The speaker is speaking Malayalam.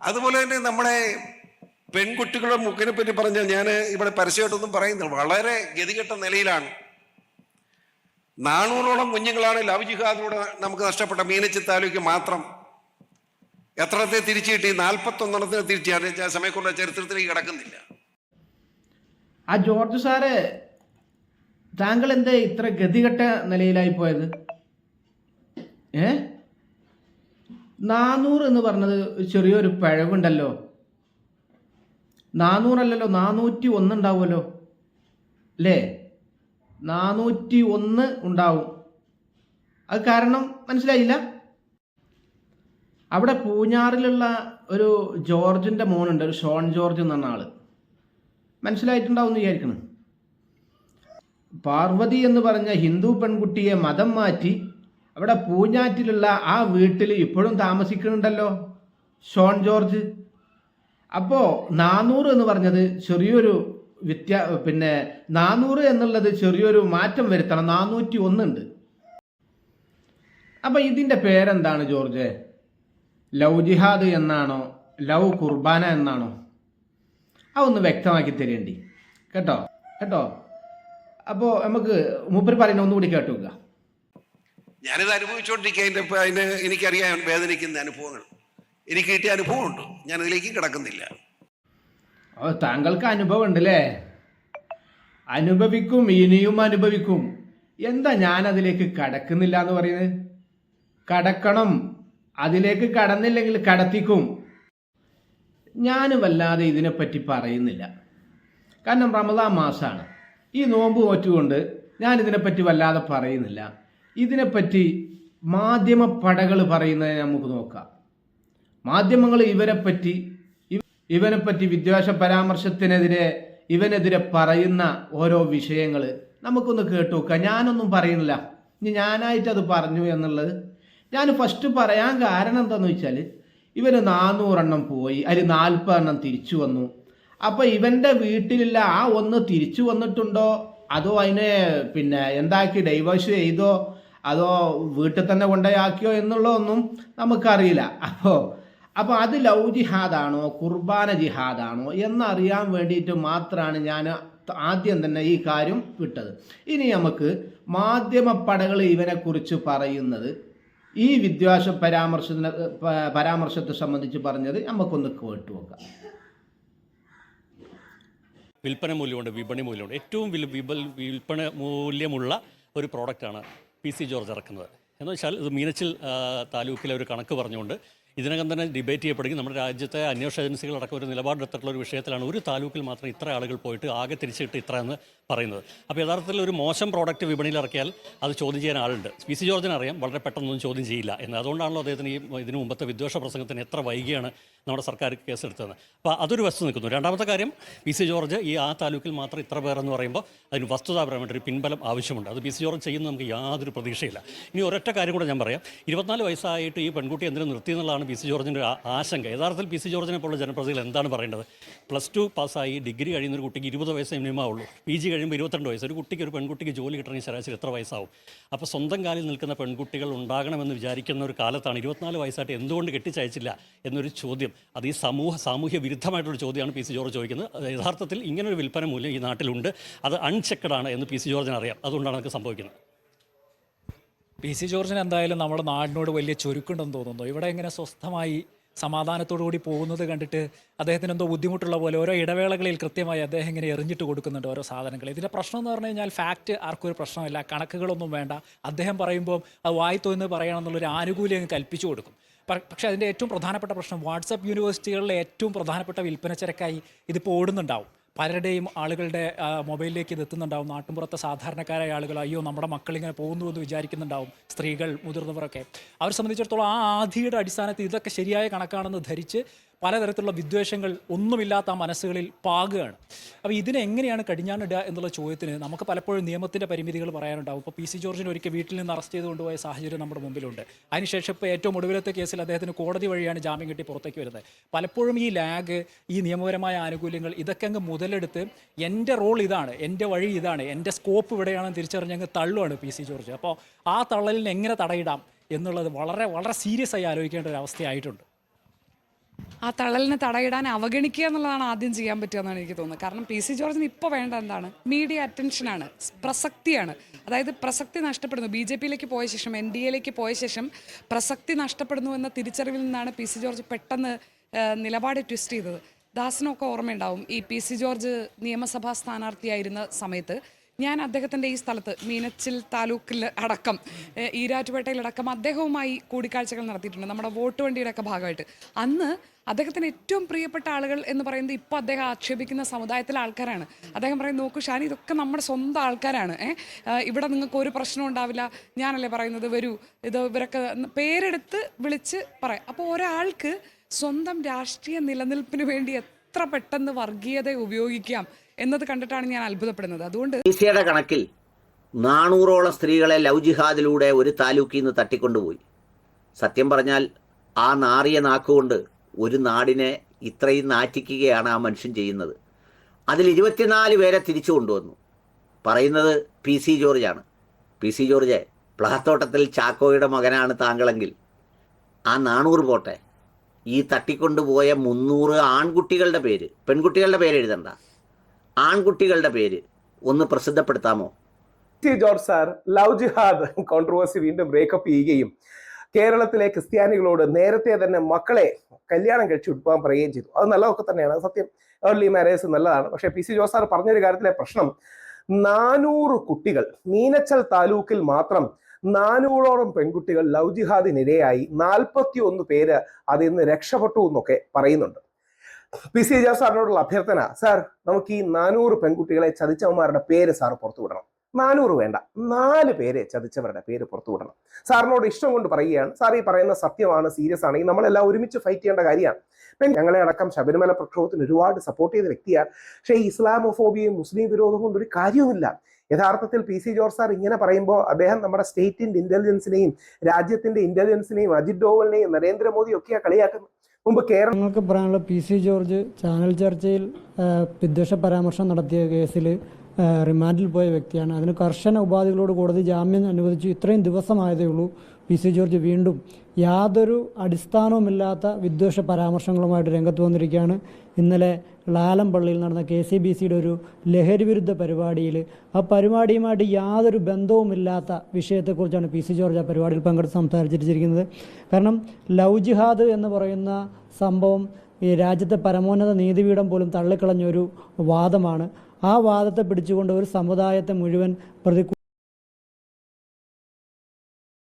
അതുപോലെ തന്നെ നമ്മളെ പെൺകുട്ടികളുടെ മുക്കിനെ പറ്റി പറഞ്ഞാൽ ഞാൻ ഇവിടെ പരസ്യമായിട്ടൊന്നും പറയുന്നില്ല. വളരെ ഗതികെട്ട നിലയിലാണ്. നാനൂറോളം കുഞ്ഞുങ്ങളാണ് ലവ് ജിഹാദിലൂടെ നമുക്ക് നഷ്ടപ്പെട്ട മീനച്ചി താലൂക്ക് മാത്രം. എത്രത്തെ തിരിച്ചു കിട്ടി? നാൽപ്പത്തൊന്നെണ്ണത്തിന് തിരിച്ചു. സമയക്കുള്ള ചരിത്രത്തിലേക്ക് കിടക്കുന്നില്ല. ആ ജോർജ് സാറ് താങ്കൾ എന്താ ഇത്ര ഗതികെട്ട നിലയിലായി പോയത്? ഏ? നാനൂറ് എന്ന് പറഞ്ഞത് ചെറിയൊരു പിഴവുണ്ടല്ലോ. നാനൂറല്ലല്ലോ നാനൂറ്റി ഒന്ന് ഉണ്ടാവുമല്ലോ. അല്ലേ നാനൂറ്റി ഒന്ന് ഉണ്ടാവും. അത് കാരണം മനസ്സിലായില്ല? അവിടെ പൂഞ്ഞാറിലുള്ള ഒരു ജോർജിന്റെ മോനുണ്ട് ഒരു ഷോൺ ജോർജ് എന്ന് പറഞ്ഞ ആൾ. മനസ്സിലായിട്ടുണ്ടാവും വിചാരിക്കണം. പാർവതി എന്ന് പറഞ്ഞ ഹിന്ദു പെൺകുട്ടിയെ മതം മാറ്റി അവിടെ പൂഞ്ഞാറ്റിലുള്ള ആ വീട്ടിൽ ഇപ്പോഴും താമസിക്കുന്നുണ്ടല്ലോ. ഷോൺ ജോർജ്. അപ്പോൾ നാനൂറ് എന്ന് പറഞ്ഞത് ചെറിയൊരു വ്യത്യാ പിന്നെ നാനൂറ് എന്നുള്ളത് ചെറിയൊരു മാറ്റം വരുത്തണം. നാനൂറ്റി ഒന്നുണ്ട് അപ്പം ഇതിന്റെ പേരെന്താണ് ജോർജ്? ലവ് ജിഹാദ് എന്നാണോ? ലവ് കുർബാന എന്നാണോ? അതൊന്ന് വ്യക്തമാക്കി തരേണ്ടി. കേട്ടോ? കേട്ടോ? അപ്പോൾ നമുക്ക് മൂപ്പർ പറയുന്ന ഒന്നുകൂടി കേട്ടുക ഞാനിത് അനുഭവിച്ചുകൊണ്ടിരിക്കുക അതിന്റെ അതിന് എനിക്കറിയാം വേദനിക്കുന്ന അനുഭവങ്ങൾ. എനിക്ക് കിട്ടിയ അനുഭവമുണ്ട്. ഞാൻ അതിലേക്ക് കിടക്കുന്നില്ല. ഓ താങ്കൾക്ക് അനുഭവം ഉണ്ടല്ലേ അനുഭവിക്കും ഇനിയും അനുഭവിക്കും. എന്താ ഞാൻ അതിലേക്ക് കടക്കുന്നില്ല എന്ന് പറയുന്നത്? കടക്കണം. അതിലേക്ക് കടന്നില്ലെങ്കിൽ കടത്തിക്കും. ഞാനും വല്ലാതെ ഇതിനെപ്പറ്റി പറയുന്നില്ല. കാരണം റമദാൻ മാസമാണ് ഈ നോമ്പ് നോറ്റുകൊണ്ട് ഞാൻ ഇതിനെപ്പറ്റി വല്ലാതെ പറയുന്നില്ല. ഇതിനെപ്പറ്റി മാധ്യമ പടകൾ പറയുന്നത് നമുക്ക് നോക്കാം. മാധ്യമങ്ങൾ ഇവരെപ്പറ്റി ഇവ- ഇവനെപ്പറ്റി വിദ്വേഷ പരാമർശത്തിനെതിരെ ഇവനെതിരെ പറയുന്ന ഓരോ വിഷയങ്ങൾ നമുക്കൊന്ന് കേട്ടു നോക്കാം. ഞാനൊന്നും പറയുന്നില്ല. ഇനി ഞാനായിട്ട് അത് പറഞ്ഞു എന്നുള്ളത് ഞാൻ ഫസ്റ്റ് പറയാൻ കാരണം എന്താണെന്ന് വെച്ചാൽ ഇവന് നാനൂറെണ്ണം പോയി. അതിൽ നാൽപ്പതെണ്ണം തിരിച്ചു വന്നു. അപ്പോൾ ഇവന്റെ വീട്ടിലുള്ള ആ ഒന്ന് തിരിച്ചു വന്നിട്ടുണ്ടോ? അതോ അതിനെ പിന്നെ എന്താക്കി ഡൈവേഴ്സ് ചെയ്തോ? അതോ വീട്ടിൽ തന്നെ കൊണ്ടുപോയാക്കിയോ എന്നുള്ളതൊന്നും നമുക്കറിയില്ല. അപ്പോൾ അപ്പോൾ അത് ലവ് ജിഹാദാണോ കുർബാന ജിഹാദാണോ എന്നറിയാൻ വേണ്ടിയിട്ട് മാത്രമാണ് ഞാൻ ആദ്യം തന്നെ ഈ കാര്യം വിട്ടത്. ഇനി നമുക്ക് മാധ്യമപ്പടകൾ ഇവനെക്കുറിച്ച് പറയുന്നത് ഈ വിദ്വേഷ പരാമർശത്തിനെ പരാമർശത്തെ സംബന്ധിച്ച് പറഞ്ഞത് നമുക്കൊന്ന് കേട്ടു നോക്കാം. വിൽപ്പന മൂല്യമുണ്ട് വിപണി മൂല്യമുണ്ട്. ഏറ്റവും വിൽപ്പന മൂല്യമുള്ള ഒരു പ്രോഡക്റ്റാണ് പി സി ജോർജ് ഇറക്കുന്നത്. എന്ന് വെച്ചാൽ ഇത് മീനച്ചിൽ താലൂക്കിലെ ഒരു കണക്ക് പറഞ്ഞുകൊണ്ട് ഇതിനകം തന്നെ ഡിബേറ്റ് ചെയ്യപ്പെടുകയും നമ്മുടെ രാജ്യത്തെ അന്വേഷണ ഏജൻസികൾ അടക്കം ഒരു നിലപാടെടുത്തിട്ടുള്ള ഒരു വിഷയത്തിലാണ് ഒരു താലൂക്കിൽ മാത്രം ഇത്ര ആളുകൾ പോയിട്ട് ആകെ തിരിച്ചിട്ട് ഇത്ര എന്ന് പറയുന്നത്. അപ്പോൾ യഥാർത്ഥത്തിൽ ഒരു മോശം പ്രോഡക്റ്റ് വിപണിയിൽ ഇറക്കിയാൽ അത് ചോദ്യം ചെയ്യാൻ ആളുണ്ട്. പി സി ജോർജിന് അറിയാം വളരെ പെട്ടെന്നൊന്നും ചോദ്യം ചെയ്യില്ല എന്ന്. അതുകൊണ്ടാണല്ലോ അദ്ദേഹത്തിന് ഈ ഇതിനു മുമ്പത്തെ വിദ്വേഷ പ്രസംഗത്തിന് എത്ര വൈകിയാണ് നമ്മുടെ സർക്കാർ കേസെടുത്തത്. അപ്പോൾ അതൊരു വസ്തു നിൽക്കുന്നു. രണ്ടാമത്തെ കാര്യം പി സി ജോർജ് ഈ ആ താലൂക്കിൽ മാത്രം ഇത്ര പേരെന്ന് പറയുമ്പോൾ അതിന് വസ്തുതാപരമായിട്ടൊരു പിൻബലം ആവശ്യമുണ്ട്. അത് പി സി ജോർജ് ചെയ്യുന്നത് നമുക്ക് യാതൊരു പ്രതീക്ഷയില്ല. ഇനി ഒരൊറ്റ കാര്യം കൂടെ ഞാൻ പറയാം. ഇരുപത്തിനാല് വയസ്സായിട്ട് ഈ പെൺകുട്ടി എന്തിനും നിർത്തി എന്നുള്ളതാണ് പി സി ജോർജിന്റെ ആശങ്ക. യഥാർത്ഥത്തിൽ പി സി ജോർജിനെ പോലുള്ള ജനപ്രതികൾ എന്താണ് പറയേണ്ടത്? പ്ലസ് ടു പാസ്സായി ഡിഗ്രി കഴിയുന്ന ഒരു കുട്ടിക്ക് ഇരുപത് വയസ്സ് മിനിമം ഉള്ളൂ പി ജി കഴിയുമ്പോൾ ഇരുപത്തിരണ്ട് വയസ്സ്. ഒരു കുട്ടിക്ക് ഒരു പെൺകുട്ടിക്ക് ജോലി കിട്ടണമെങ്കിൽ ശരാശരി എത്ര വയസ്സാവും? അപ്പോൾ സ്വന്തം കാലിൽ നിൽക്കുന്ന പെൺകുട്ടികൾ ഉണ്ടാകണമെന്ന് വിചാരിക്കുന്ന ഒരു കാലത്താണ് ഇരുപത്തിനാല് വയസ്സായിട്ട് എന്തുകൊണ്ട് കെട്ടിച്ചയച്ചില്ല എന്നൊരു ചോദ്യം. അത് ഈ സമൂഹ സാമൂഹ്യ വിരുദ്ധമായിട്ടുള്ള ചോദ്യമാണ് പി സി ജോർജ് ചോദിക്കുന്നത്. യഥാർത്ഥത്തിൽ ഇങ്ങനൊരു വിൽപ്പന മൂല്യം ഈ നാട്ടിലുണ്ട്. അത് അൺചെക്കഡാണ് എന്ന് പി സി ജോർജിന് അറിയാം. അതുകൊണ്ടാണ് അതൊക്കെ സംഭവിക്കുന്നത്. പി സി ജോർജിന് എന്തായാലും നമ്മുടെ നാടിനോട് വലിയ ചുരുക്കുണ്ടെന്ന് തോന്നുന്നു. ഇവിടെ ഇങ്ങനെ സ്വസ്ഥമായി സമാധാനത്തോടു കൂടി പോകുന്നത് കണ്ടിട്ട് അദ്ദേഹത്തിന് എന്തോ ബുദ്ധിമുട്ടുള്ള പോലെ ഓരോ ഇടവേളകളിൽ കൃത്യമായി അദ്ദേഹം ഇങ്ങനെ എറിഞ്ഞിട്ട് കൊടുക്കുന്നുണ്ട് ഓരോ സാധനങ്ങൾ. ഇതിന്റെ പ്രശ്നം എന്ന് പറഞ്ഞു കഴിഞ്ഞാൽ ഫാക്റ്റ് ആർക്കും ഒരു പ്രശ്നമില്ല. കണക്കുകളൊന്നും വേണ്ട. അദ്ദേഹം പറയുമ്പോൾ അത് വായി എന്ന് പറയണം എന്നുള്ളൊരു ആനുകൂല്യം അങ്ങ് കൽപ്പിച്ചു കൊടുക്കും. പക്ഷേ അതിന്റെ ഏറ്റവും പ്രധാനപ്പെട്ട പ്രശ്നം വാട്സപ്പ് യൂണിവേഴ്സിറ്റികളിലെ ഏറ്റവും പ്രധാനപ്പെട്ട വിൽപ്പന ചരക്കായി ഇതിപ്പോൾ ഓടുന്നുണ്ടാവും. പലരുടെയും ആളുകളുടെ മൊബൈലിലേക്ക് ഇത് എത്തുന്നുണ്ടാവും. നാട്ടുമ്പുറത്തെ സാധാരണക്കാരായ ആളുകൾ അയ്യോ നമ്മുടെ മക്കളിങ്ങനെ പോകുന്നു എന്ന് വിചാരിക്കുന്നുണ്ടാവും സ്ത്രീകൾ മുതിർന്നവരൊക്കെ. അവരെ സംബന്ധിച്ചിടത്തോളം ആ ആധിയുടെ അടിസ്ഥാനത്തിൽ ഇതൊക്കെ ശരിയായ കണക്കാണെന്ന് ധരിച്ച് പലതരത്തിലുള്ള വിദ്വേഷങ്ങൾ ഒന്നുമില്ലാത്ത ആ മനസ്സുകളിൽ പാകുകയാണ്. അപ്പോൾ ഇതിനെ എങ്ങനെയാണ് കടിഞ്ഞാണിടുക എന്നുള്ള ചോദ്യത്തിന് നമുക്ക് പലപ്പോഴും നിയമത്തിന്റെ പരിമിതികൾ പറയാനുണ്ടാവും. ഇപ്പോൾ പി സി ജോർജിനെ ഒരിക്കൽ വീട്ടിൽ നിന്ന് അറസ്റ്റ് ചെയ്ത് കൊണ്ടുപോയ സാഹചര്യം നമ്മുടെ മുമ്പിലുണ്ട്. അതിനുശേഷം ഇപ്പോൾ ഏറ്റവും ഒടുവിലത്തെ കേസിൽ അദ്ദേഹത്തിന് കോടതി വഴിയാണ് ജാമ്യം കിട്ടി പുറത്തേക്ക് വരുന്നത്. പലപ്പോഴും ഈ ലാഗ് ഈ നിയമപരമായ ആനുകൂല്യങ്ങൾ ഇതൊക്കെ അങ്ങ് മുതലെടുത്ത് എന്റെ റോൾ ഇതാണ് എന്റെ വഴി ഇതാണ് എന്റെ സ്കോപ്പ് ഇവിടെയാണെന്ന് തിരിച്ചറിഞ്ഞങ്ങ് തള്ളുവാണ് പി സി ജോർജ്. അപ്പോൾ ആ തള്ളലിന് എങ്ങനെ തടയിടാം എന്നുള്ളത് വളരെ വളരെ സീരിയസ് ആയി ആലോചിക്കേണ്ട ഒരു അവസ്ഥയായിട്ടുണ്ട്. ആ തളലിനെ തടയിടാൻ അവഗണിക്കുക എന്നുള്ളതാണ് ആദ്യം ചെയ്യാൻ പറ്റുക എന്നാണ് എനിക്ക് തോന്നുന്നത്. കാരണം പി സി ജോർജിന് ഇപ്പോൾ വേണ്ട എന്താണ്? മീഡിയ അറ്റൻഷനാണ്. പ്രസക്തിയാണ്. അതായത് പ്രസക്തി നഷ്ടപ്പെടുന്നു. ബി ജെ പിയിലേക്ക് പോയ ശേഷം എൻ ഡി എയിലേക്ക് പോയ ശേഷം പ്രസക്തി നഷ്ടപ്പെടുന്നു എന്ന തിരിച്ചറിവിൽ നിന്നാണ് പി സി ജോർജ് പെട്ടെന്ന് നിലപാട് ട്വിസ്റ്റ് ചെയ്തത്. ദാസിനൊക്കെ ഓർമ്മയുണ്ടാവും. ഈ പി സി ജോർജ് നിയമസഭാ സ്ഥാനാർത്ഥിയായിരുന്ന സമയത്ത് ഞാൻ അദ്ദേഹത്തിന്റെ ഈ സ്ഥലത്ത് മീനച്ചിൽ താലൂക്കിൽ അടക്കം ഈരാറ്റുപേട്ടയിലടക്കം അദ്ദേഹവുമായി കൂടിക്കാഴ്ചകൾ നടത്തിയിട്ടുണ്ട്. നമ്മുടെ വോട്ട് വണ്ടിയുടെ ഒക്കെ ഭാഗമായിട്ട്. അന്ന് അദ്ദേഹത്തിന് ഏറ്റവും പ്രിയപ്പെട്ട ആളുകൾ എന്ന് പറയുന്നത് ഇപ്പോൾ അദ്ദേഹം ആക്ഷേപിക്കുന്ന സമുദായത്തിലെ ആൾക്കാരാണ്. അദ്ദേഹം പറയും നോക്കൂ ഷാനി ഇതൊക്കെ നമ്മുടെ സ്വന്തം ആൾക്കാരാണ്. ഇവിടെ നിങ്ങൾക്ക് ഒരു പ്രശ്നം ഉണ്ടാവില്ല. ഞാനല്ലേ പറയുന്നത്? വരൂ. ഇത് ഇവരൊക്കെ പേരെടുത്ത് വിളിച്ച് പറയാം. അപ്പോൾ ഒരാൾക്ക് സ്വന്തം രാഷ്ട്രീയ നിലനിൽപ്പിന് വേണ്ടി എത്ര പെട്ടെന്ന് വർഗീയത ഉപയോഗിക്കാം? എന്നത് കണ്ടിട്ടാണ് ഞാൻ അത്ഭുതപ്പെടുന്നത്. അതുകൊണ്ട് ഈസിയുടെ കണക്കിൽ നാനൂറോളം സ്ത്രീകളെ ലവ് ജിഹാദിലൂടെ ഒരു താലൂക്കിൽ നിന്ന് തട്ടിക്കൊണ്ടുപോയി. സത്യം പറഞ്ഞാൽ ആ നാറിയ നാക്കുകൊണ്ട് ഒരു നാടിനെ ഇത്രയും നാറ്റിക്കുകയാണ് ആ മനുഷ്യൻ ചെയ്യുന്നത്. അതിൽ ഇരുപത്തിനാല് പേരെ തിരിച്ചു കൊണ്ടുവന്നു. പറയുന്നത് പി സി ജോർജാണ്. പി സി ജോർജ് പ്ലാത്തോട്ടത്തിൽ ചാക്കോയുടെ മകനാണ് താങ്കളെങ്കിൽ ആ നാണൂറ് പോട്ടെ. ഈ തട്ടിക്കൊണ്ടുപോയ മുന്നൂറ് ആൺകുട്ടികളുടെ പേര് പെൺകുട്ടികളുടെ പേര് എഴുതണ്ട. ആൺകുട്ടികളുടെ പേര് ഒന്ന് പ്രസിദ്ധപ്പെടുത്താമോ? George sir love jihad controversy വീണ്ടും ബ്രേക്കപ്പ് ചെയ്യുകയും കേരളത്തിലെ ക്രിസ്ത്യാനികളോട് നേരത്തെ തന്നെ മക്കളെ കല്യാണം കഴിച്ചു വിട്ടുപോകാൻ പറയുകയും ചെയ്തു. അത് നല്ലതൊക്കെ തന്നെയാണ്. സത്യം ഏർലി മാരേജ് നല്ലതാണ്. പക്ഷേ പി സി ജോസ് സാർ പറഞ്ഞൊരു കാര്യത്തിലെ പ്രശ്നം നാനൂറ് കുട്ടികൾ മീനച്ചൽ താലൂക്കിൽ മാത്രം നാനൂറോളം പെൺകുട്ടികൾ ലവ് ജിഹാദിനിരയായി നാൽപ്പത്തി ഒന്ന് പേര് അതിൽ നിന്ന് രക്ഷപ്പെട്ടു എന്നൊക്കെ പറയുന്നുണ്ട്. പി സി ജോസ് സാറിനോടുള്ള അഭ്യർത്ഥന സാർ നമുക്ക് ഈ നാനൂറ് പെൺകുട്ടികളെ ചതിച്ചവന്മാരുടെ പേര് സാർ പുറത്തുവിടണം നാനൂറ് വേണ്ട നാല് പേരെ ചതിച്ചവരുടെ പേര് പുറത്തുവിടണം സാറിനോട് ഇഷ്ടം കൊണ്ട് പറയുകയാണ്. സാർ ഈ പറയുന്ന സത്യമാണ് സീരിയസ് ആണ്. ഈ നമ്മളെല്ലാം ഒരുമിച്ച് ഫൈറ്റ് ചെയ്യേണ്ട കാര്യമാണ്. പിന്നെ ഞങ്ങളെ അടക്കം ശബരിമല പ്രക്ഷോഭത്തിന് ഒരുപാട് സപ്പോർട്ട് ചെയ്ത വ്യക്തിയാണ്. പക്ഷേ ഇസ്ലാമോഫോബിയയും മുസ്ലിം വിരോധവും കൊണ്ട് ഒരു കാര്യവുമില്ല. യഥാർത്ഥത്തിൽ പി സി ജോർജ് സാർ ഇങ്ങനെ പറയുമ്പോൾ അദ്ദേഹം നമ്മുടെ സ്റ്റേറ്റിന്റെ ഇന്റലിജൻസിനെയും രാജ്യത്തിന്റെ ഇന്റലിജൻസിനെയും അജിത് ഡോവലിനെയും നരേന്ദ്രമോദിയും ഒക്കെയാണ് കളിയാക്കുന്നത്. മുമ്പ് കേരളം നിങ്ങൾക്ക് പറയാനുള്ള പി സി ജോർജ് ചാനൽ ചർച്ചയിൽ വിദ്വേഷ പരാമർശം നടത്തിയ കേസിൽ റിമാൻഡിൽ പോയ വ്യക്തിയാണ്. അതിന് കർശന ഉപാധികളോട് കോടതി ജാമ്യം അനുവദിച്ചു. ഇത്രയും ദിവസമായതേ ഉള്ളൂ. പി സി ജോർജ് വീണ്ടും യാതൊരു അടിസ്ഥാനവുമില്ലാത്ത വിദ്വേഷ പരാമർശങ്ങളുമായിട്ട് രംഗത്ത് വന്നിരിക്കുകയാണ്. ഇന്നലെ ലാലംപള്ളിയിൽ നടന്ന കെ സി ബി സിയുടെ ഒരു ലഹരി വിരുദ്ധ പരിപാടിയിൽ ആ പരിപാടിയുമായിട്ട് യാതൊരു ബന്ധവുമില്ലാത്ത വിഷയത്തെക്കുറിച്ചാണ് പി സി ജോർജ് ആ പരിപാടിയിൽ പങ്കെടുത്ത് സംസാരിച്ചിരിക്കുന്നത്. കാരണം ലവ് ജിഹാദ് എന്ന് പറയുന്ന സംഭവം ഈ രാജ്യത്തെ പരമോന്നത നീതിപീഠം പോലും തള്ളിക്കളഞ്ഞൊരു വാദമാണ്. ആ വാദത്തെ പിടിച്ചുകൊണ്ട് ഒരു സമുദായത്തെ മുഴുവൻ പ്രതി